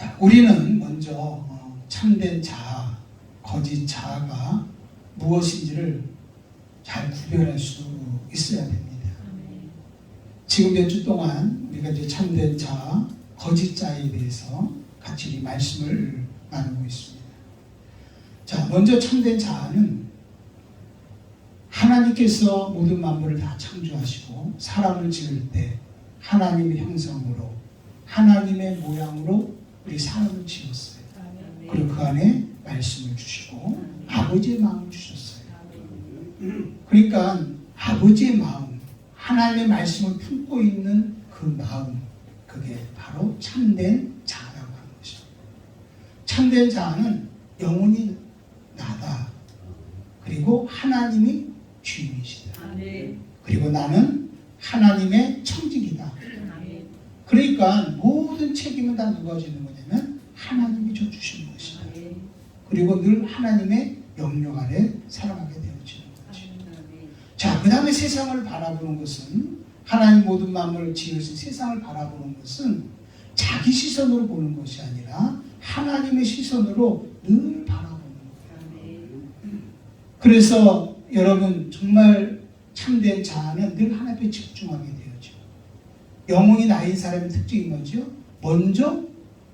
자, 우리는 먼저 어, 참된 자아, 거짓 자아가 무엇인지를 잘 구별할 수 있어야 됩니다. 지금 몇 주 동안 우리가 이제 참된 자, 거짓 자에 대해서 같이 이 말씀을 나누고 있습니다. 자, 먼저 참된 자아는 하나님께서 모든 만물을 다 창조하시고 사람을 지을 때 하나님의 형상으로 하나님의 모양으로 우리 사람을 지었어요. 그리고 그 안에 말씀을 주시고 아버지의 마음을 주셨어요. 그러니까 아버지의 마음, 하나님의 말씀을 품고 있는 그 마음, 그게 바로 참된 자라고 하는 것입니다. 참된 자는 영혼이 나다. 그리고 하나님이 주인이시다. 그리고 나는 하나님의 청직이다. 그러니까 모든 책임은 다 누가 지는 거냐면 하나님이 줘 주신 것이다. 그리고 늘 하나님의 영역 아래 살아가게 되어지는 거지. 자, 그 다음에 세상을 바라보는 것은 하나님 모든 만물을 지으신 세상을 바라보는 것은 자기 시선으로 보는 것이 아니라 하나님의 시선으로 늘 바라보는 거예요. 그래서 여러분 정말 참된 자아는 늘 하나님에 집중하게 되어져. 영웅이 나인 사람의 특징이 뭐죠? 먼저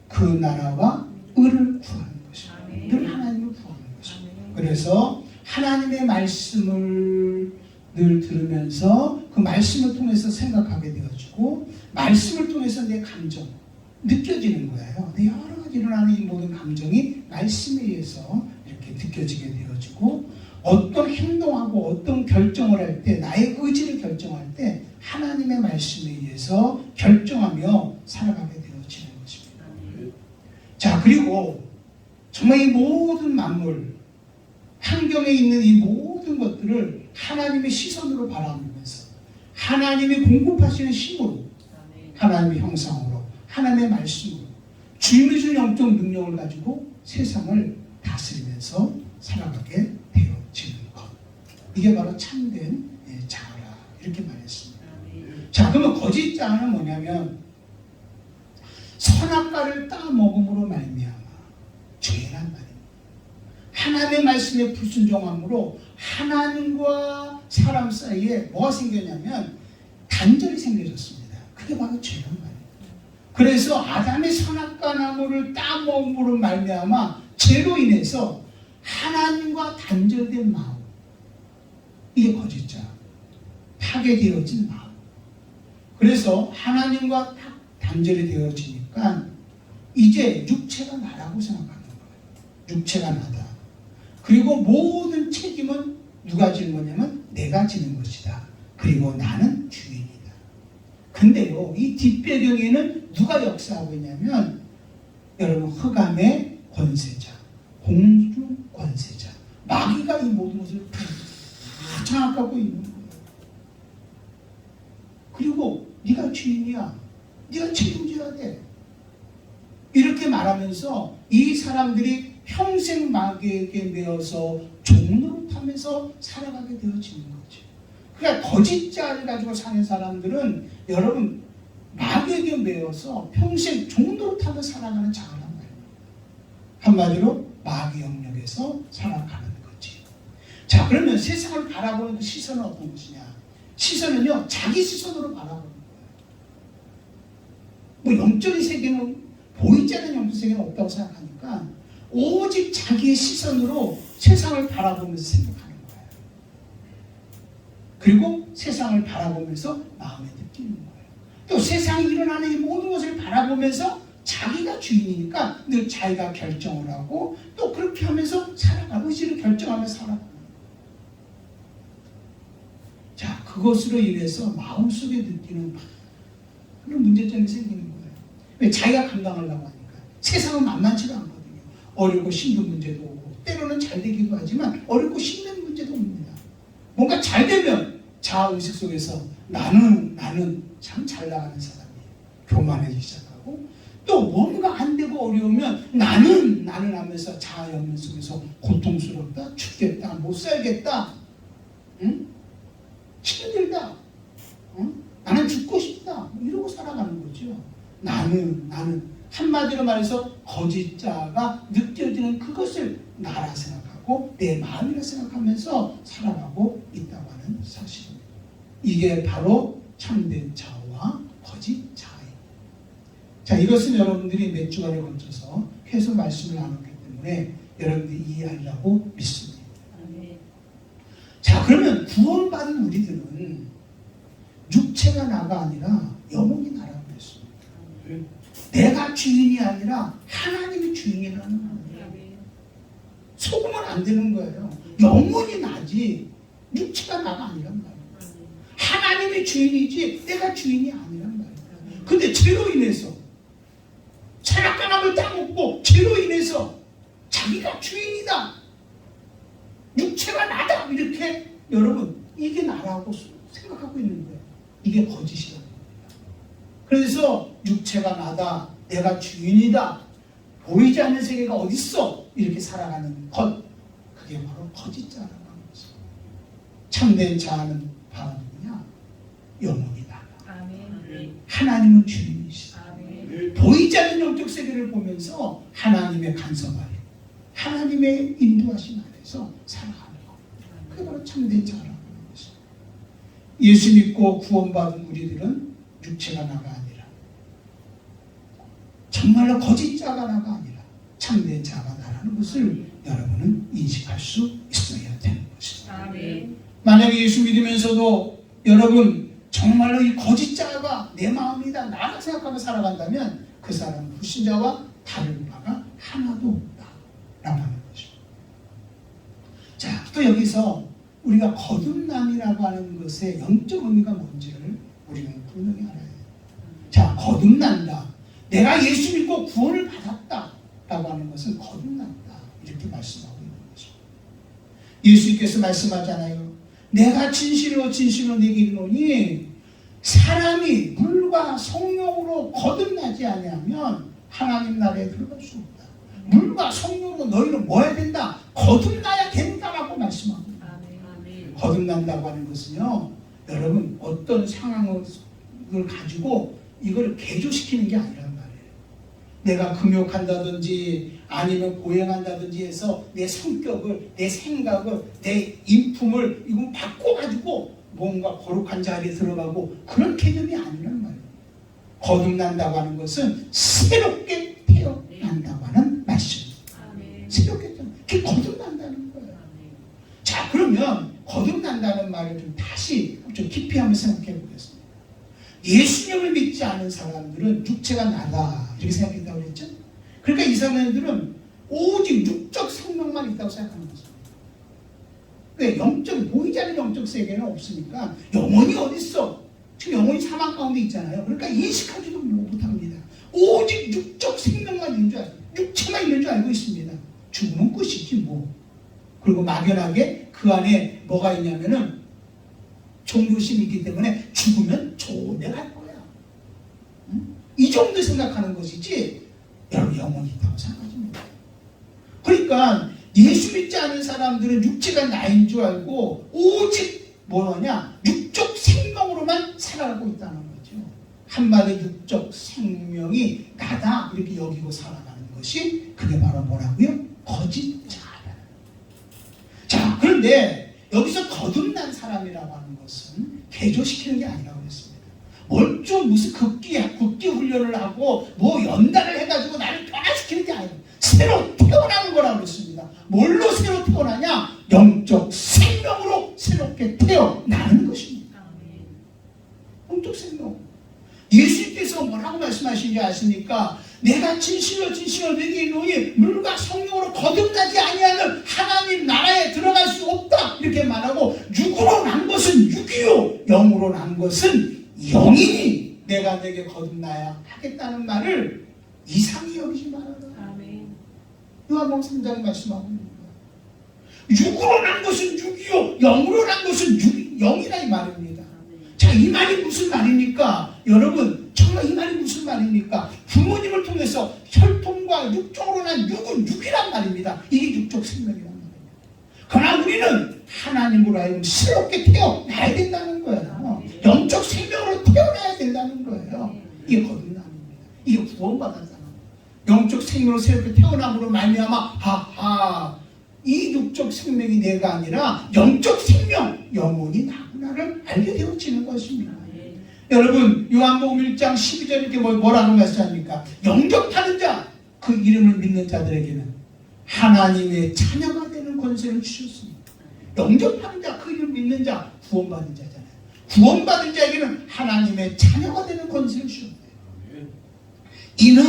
그 나라와 을을 구하는 것입니다. 늘 하나님을 구하는 것입니다. 그래서 하나님의 말씀을 늘 들으면서 그 말씀을 통해서 생각하게 되어지고 말씀을 통해서 내 감정 느껴지는 거예요. 내 여러 가지 일어나는 이 모든 감정이 말씀에 의해서 이렇게 느껴지게 되어지고 어떤 행동하고 어떤 결정을 할 때 나의 의지를 결정할 때 하나님의 말씀에 의해서 결정하며 살아가게 되어지는 것입니다. 자 그리고 정말 이 모든 만물 환경에 있는 이 모든 것들을 하나님의 시선으로 바라보면서 하나님이 공급하시는 힘으로 하나님의 형상으로 하나님의 말씀으로 주님이 준 영적 능력을 가지고 세상을 다스리면서 살아가게 되어지는 것 이게 바로 참된 예, 자아라 이렇게 말했습니다. 자 그러면 거짓 자아는 뭐냐면 선악과를 따먹음으로 말미암아 죄란 말입니다. 하나님의 말씀에 불순종함으로 하나님과 사람 사이에 뭐가 생겼냐면 단절이 생겨졌습니다. 그게 바로 죄란 말이에요. 그래서 아담의 선악과 나무를 따먹음으로 말미암아 죄로 인해서 하나님과 단절된 마음 이게 거짓자 파괴되어진 마음 그래서 하나님과 딱 단절이 되어지니까 이제 육체가 나라고 생각하는 거예요. 육체가 나다. 그리고 모든 책임은 누가 지는 거냐면 내가 지는 것이다. 그리고 나는 주인이다. 근데요, 이 뒷배경에는 누가 역사하고 있냐면 여러분 흑암의 권세자, 공주 권세자, 마귀가 이 모든 것을 다 장악하고 있는 거예요. 그리고 네가 주인이야. 네가 책임져야 돼. 이렇게 말하면서 이 사람들이 평생 마귀에게 매어서 종노릇하면서 살아가게 되어지는 거지. 그러니까 거짓자를 가지고 사는 사람들은 여러분 마귀에게 매어서 평생 종노릇하며 살아가는 자란 말이에요. 한마디로 마귀 영역에서 살아가는 거지. 자 그러면 세상을 바라보는 그 시선은 어떤 것이냐? 시선은요 자기 시선으로 바라보는. 뭐 영적인 세계는 보이지 않는 영적 세계는 없다고 생각하니까 오직 자기의 시선으로 세상을 바라보면서 생각하는 거예요. 그리고 세상을 바라보면서 마음에 느끼는 거예요. 또 세상에 일어나는 이 모든 것을 바라보면서 자기가 주인이니까 늘 자기가 결정을 하고 또 그렇게 하면서 살아가 의지를 결정하며 살아가는 거예요. 자 그것으로 인해서 마음속에 느끼는 그런 문제점이 생기는 거예요. 왜 자기가 감당하려고 하니까 세상은 만만치가 않거든요. 어렵고 힘든 문제도 오고 때로는 잘 되기도 하지만 어렵고 힘든 문제도 옵니다. 뭔가 잘 되면 자아 의식 속에서 나는 나는 참 잘 나가는 사람이 교만해지기 시작하고 또 뭔가 안 되고 어려우면 나는 나는 하면서 자아 연민 속에서 고통스럽다 죽겠다 못 살겠다 응? 힘들다 응? 나는 죽고 싶다 뭐 이러고 살아가는 거죠 나는 나는 한마디로 말해서 거짓자가 느껴지는 그것을 나라 생각하고 내 마음이라 생각하면서 살아가고 있다고 하는 사실입니다. 이게 바로 참된 자와 거짓 자예요. 자, 이것은 여러분들이 몇 주간에 걸쳐서 계속 말씀을 나눴기 때문에 여러분들이 이해하려고 믿습니다. 자, 그러면 구원받은 우리들은 육체가 나가 아니라 영혼이 나라고 했습니다. 내가 주인이 아니라 하나님이 주인이라는 거예요. 속으면 안 되는 거예요. 영혼이 나지 육체가 나가 아니란 말이에요. 하나님이 주인이지 내가 주인이 아니란 말이에요. 근데 죄로 인해서 철학관함을 따먹고 죄로 인해서 자기가 주인이다. 육체가 나다. 이렇게 여러분 이게 나라고 생각하고 있는 거예요. 이게 거짓이라는 겁니다. 그래서 육체가 나다. 내가 주인이다. 보이지 않는 세계가 어딨어? 이렇게 살아가는 것. 그게 바로 거짓자라고 하는 거죠. 참된 자는 바로 누구냐? 영혼이다. 하나님은 주인이시다. 보이지 않는 영적 세계를 보면서 하나님의 간섭 아래, 하나님의 인도하심 아래서 살아가는 것. 그게 바로 참된 하는 것입니다. 예수 믿고 구원받은 우리들은 육체가 나가 아니라 정말로 거짓 자가 나가 아니라 참된 자가 나라는 것을 여러분은 인식할 수 있어야 되는 것입니다. 만약에 예수 믿으면서도 여러분 정말로 이 거짓 자가 내 마음이다 나라 생각하며 살아간다면 그 사람은 불신자와 다른 바가 하나도 없다라고 하는 것입니다. 자, 또 여기서 우리가 거듭남이라고 하는 것의 영적 의미가 뭔지를 우리는 분명히 알아야 돼요. 자, 거듭난다. 내가 예수 믿고 구원을 받았다라고 하는 것은 거듭난다. 이렇게 말씀하고 있는 거죠. 예수님께서 말씀하잖아요. 내가 진실로 진실로 내게 이르노니 사람이 물과 성령으로 거듭나지 아니하면 하나님 나라에 들어갈 수 없다. 물과 성령으로 너희는 뭐 해야 된다? 거듭나야 된다라고 말씀합니다. 거듭난다고 하는 것은요, 여러분 어떤 상황을 가지고 이걸 개조시키는 게 말이에요. 내가 금욕한다든지 아니면 고행한다든지 해서 내 성격을, 내 생각을, 내 인품을 이거 바꿔가지고 뭔가 거룩한 자리에 들어가고 그런 개념이 아니란 말이에요. 거듭난다고 하는 것은 새롭게 태어난다고 하는 말씀입니다. 새롭게 태어 그게 거듭난다는 거예요. 자, 그러면 거듭난다는 말을 좀 다시 좀 깊이 한번 생각해 보겠습니다. 예수님을 믿지 않은 사람들은 육체가 나다 이렇게 생각했다고 그랬죠? 그러니까 이 사람들은 오직 육적 생명만 있다고 생각하는 거죠. 왜 영적 보이지 않는 영적 세계는 없으니까 영혼이 어디 있어? 지금 영혼이 사망 가운데 있잖아요. 그러니까 인식하지도 못합니다. 오직 육적 생명만 있는 줄 알고 육체만 있는 줄 알고 있습니다. 죽으면 끝이지 뭐. 그리고 막연하게 그 안에 뭐가 있냐면은 종교심이 있기 때문에 죽으면 정도 생각하는 것이지 여러분 영혼이 있다고 못해요. 그러니까 예수 믿지 않은 사람들은 육체가 나인 줄 알고 오직 뭐냐 육적 생명으로만 살아가고 있다는 거죠. 한마디 육적 생명이 나다 이렇게 여기고 살아가는 것이 그게 바로 뭐라고요? 거짓자라. 자 그런데 여기서 거듭난 사람이라고 하는 것은 개조시키는 게 아니라고 했습니다. 뭘좀 무슨 극기 극기 훈련을 하고 뭐 연단을 해가지고 나를 변화시키는 게 아니에요. 새로 태어나는 거라고 했습니다. 뭘로 새로 태어나냐? 영적 생명으로 새롭게 태어나는 것입니다. 영적 생명. 예수님께서 뭐라고 말씀하시는지 아십니까? 내가 진실로 진실로 내게 이르노니 물과 성령으로 거듭나지 아니하면 하나님 나라에 들어갈 수 없다 이렇게 말하고 육으로 난 것은 육이요 영으로 난 것은 영이니 내가 내게 거듭나야 하겠다는 말을 이상히 여기지 말아라 요한복음 3장 말씀하고 있는 거야 육으로 난 것은 육이요 영으로 난 것은 육, 영이라 이 말입니다 자, 이 말이 무슨 말입니까? 여러분, 정말 이 말이 무슨 말입니까? 부모님을 통해서 혈통과 육적으로 난 육은 육이란 말입니다. 이게 육적 생명이란 말입니다. 그러나 우리는 하나님으로 하여금 새롭게 태어나야 된다는 영적 생명으로 새롭게 태어남으로 말미암아 하하 이 육적 생명이 내가 아니라 영적 생명 영혼이 나구나를 알게 되어지는 것입니다. 여러분 요한복음 1장 12절 이렇게 뭐- 뭐라고 말씀합니까? 영접하는 자 그 이름을 믿는 자들에게는 하나님의 자녀가 되는 권세를 주셨습니다. 영접하는 자 그 이름 믿는 자 구원받은 자잖아요. 구원받은 자에게는 하나님의 자녀가 되는 권세를 주셨어요. 이는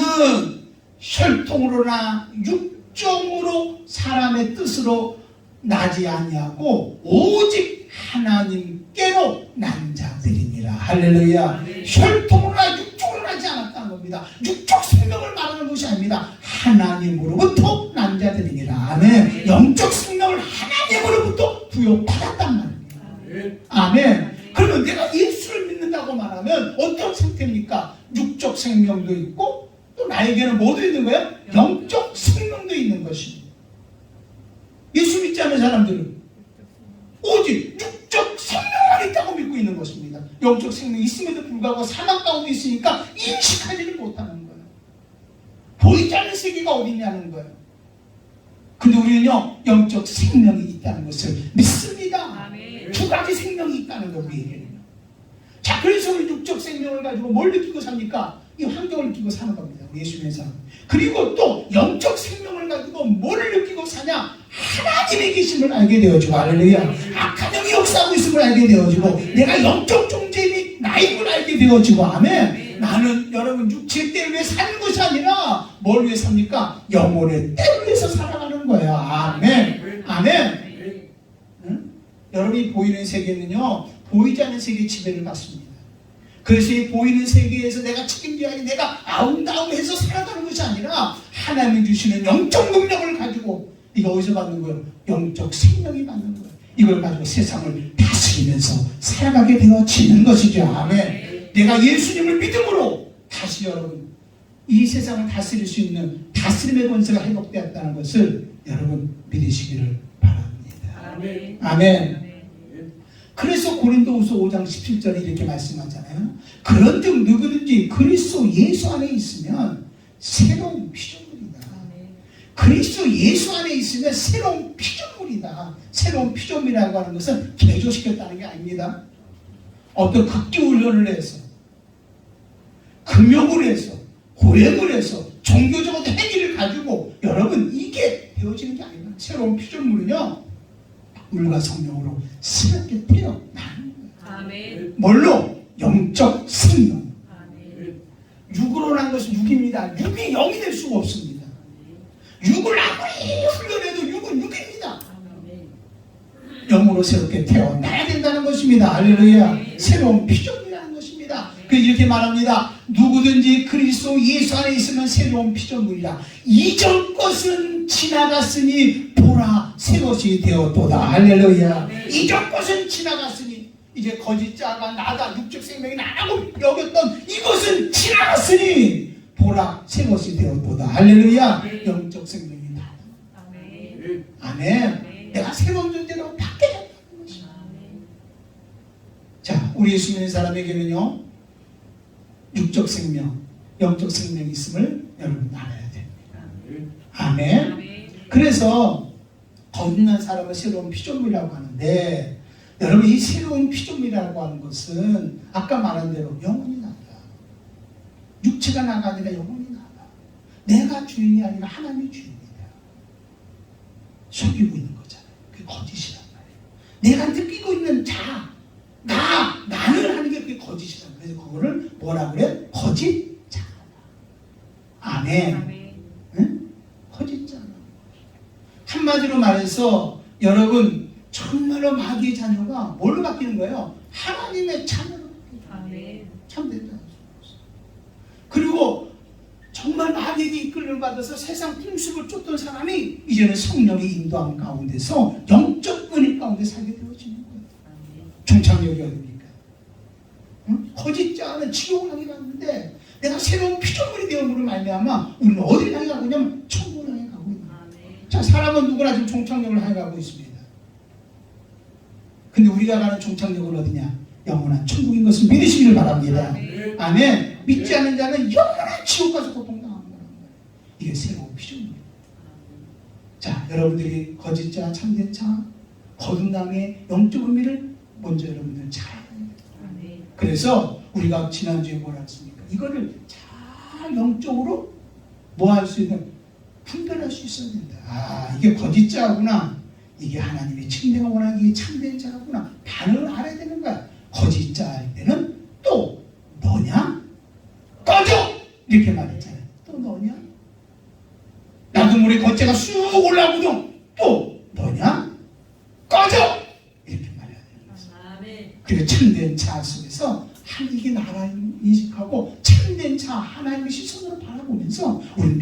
혈통으로나 육정으로 사람의 뜻으로 나지 아니하고 오직 하나님께로 난 자들이니라. 할렐루야. 혈통으로나 육정으로 나지 않았다는 겁니다. 육적 생명을 말하는 것이 아닙니다. 하나님으로부터 난 자들이니라. 아멘. 영적 생명을 하나님으로부터 부여받았단 말입니다. 아멘. 그러면 내가 예수를 믿는다고 말하면 어떤 상태입니까? 육적 생명도 있고 또 나에게는 뭐도 있는 거예요? 영적 생명도 있는 것입니다. 예수 믿지 않는 사람들은 오직 육적 생명만 있다고 믿고 있는 것입니다. 영적 생명이 있음에도 불구하고 사망 가운데 있으니까 인식하지를 못하는 거예요. 보이지 않는 세계가 어디냐는 거예요. 근데 우리는요, 영적 생명이 있다는 것을 믿습니다. 두 가지 생명이 있다는 걸 우리에게는. 자, 그래서 우리 육적 생명을 가지고 뭘 느끼고 삽니까? 이 환경을 느끼고 사는 겁니다. 예수님의 삶. 그리고 또 영적 생명을 가지고 뭘 느끼고 사냐? 하나님의 계심을 알게 되어지고, 할렐루야. 악한 영이 역사하고 있음을 알게 되어지고, 내가 영적 존재임이 나임을 알게 되어지고, 아멘. 나는 여러분 육체의 때를 위해 사는 것이 아니라 뭘 위해 삽니까? 영혼의 때를 위해서 살아가는 거예요. 아멘. 아멘. 응? 여러분이 보이는 세계는요 보이지 않는 세계의 지배를 받습니다. 그래서 이 보이는 세계에서 내가 책임져야 내가 아웅다웅해서 살아가는 것이 아니라 하나님이 주시는 영적 능력을 가지고 이거 어디서 받는 거예요? 영적 생명이 받는 거예요. 이걸 가지고 세상을 다스리면서 살아가게 되어지는 것이죠. 아멘. 내가 예수님을 믿음으로 다시 여러분 이 세상을 다스릴 수 있는 다스림의 권세가 회복되었다는 것을 여러분 믿으시기를 바랍니다. 아멘. 아멘. 그래서 고린도후서 5장 17절에 이렇게 말씀하잖아요. 그런즉 누구든지 그리스도 예수 안에 있으면 새로운 피조물이다. 그리스도 예수 안에 있으면 새로운 피조물이다. 새로운 피조물이라고 하는 것은 개조시켰다는 게 아닙니다. 어떤 극기 훈련을 해서 금욕을 해서 고행을 해서 종교적인 행위를 가지고 여러분 이게 되어지는 게 아닙니다. 새로운 피조물은요 물과 성령으로 새롭게 태어나는 거예요. 아멘. 뭘로? 영적 생명. 아멘. 육으로 난 것은 육입니다. 육이 영이 될 수가 없습니다. 육을 아무리 훈련해도 육은 육입니다. 아멘. 영으로 새롭게 태어나야 된다는 것입니다. 할렐루야. 새로운 피조물이라는 것입니다. 그래서 이렇게 말합니다. 누구든지 그리스도 예수 안에 있으면 새로운 피조물이라. 이전 것은 지나갔으니 보라 새 것이 되었도다. 할렐루야. 이전 것은 지나갔으니 이제 거짓자가 나다 육적 생명이 나라고 여겼던 이것은 지나갔으니 보라 새 것이 되었도다. 할렐루야. 영적 생명이 나다. 아멘. 아멘. 내가 새로운 존재로 바뀌었다는 것이. 자, 우리 예수 믿는 사람에게는요, 육적 생명, 영적 생명이 있음을 여러분 알아야 됩니다. 아멘. 아멘. 그래서 거듭난 사람은 새로운 피조물이라고 하는데, 여러분 이 새로운 피조물이라고 하는 것은 아까 말한 대로 영혼이 나다. 육체가 나가 아니라 영혼이 나다. 내가 주인이 아니라 하나님이 주인이다. 속이고 있는 거잖아요. 그게 거짓이란 말이에요. 내가 느끼고 있는 자, 나, 나는 하는 게 그게 거짓이란 말이에요. 그거를 뭐라 그래? 거짓 자다. 아멘. 아멘. 응? 거짓자라. 한마디로 말해서 여러분 정말로 마귀의 자녀가 뭘로 바뀌는 거예요? 하나님의 자녀로 거예요. 아멘. 참된다. 그리고 정말 마귀에게 이끌림 받아서 세상 풍습을 쫓던 사람이 이제는 성령의 인도함 가운데서 영적 은혜 가운데 살게 되어지는 거예요. 아멘. 종착역이 어딥니까? 응? 거짓자는 지옥을 향해 갔는데 내가 새로운 피조물이 되어으로 말미암아 우리는 어디를 향해 천국 자 사람은 누구나 지금 종착역을 향해 가고 있습니다. 근데 우리가 가는 종착역은 어디냐? 영원한 천국인 것을 믿으시기를 바랍니다. 아멘. 아멘. 믿지 않는 자는 영원한 지옥 가서 고통당하는 거예요. 이게 새로운 비전입니다. 자, 여러분들이 거짓 자, 참된 자, 거듭남의 영적 의미를 먼저 여러분들 잘 알아야 돼요. 그래서 우리가 지난주에 뭐라 했습니까? 이거를 잘 영적으로 뭐 할 수 있는 분별할 수 있어야 된다. 아, 이게 거짓자구나. 이게 하나님의 침대가 원하는 게 참된 자구나. 반응을 알아야 되는 거야. 거짓자 할 때는 또 너냐? 꺼져! 이렇게 말했잖아요. 또 너냐? 나도 모르게 겉재가 쑥 올라오거든. 또 너냐? 꺼져! 이렇게 말해야 되는 거예요. 그리고 참된 자 속에서 하나님께 나라 인식하고 참된 자 하나님의 시선으로 바라보면서 우리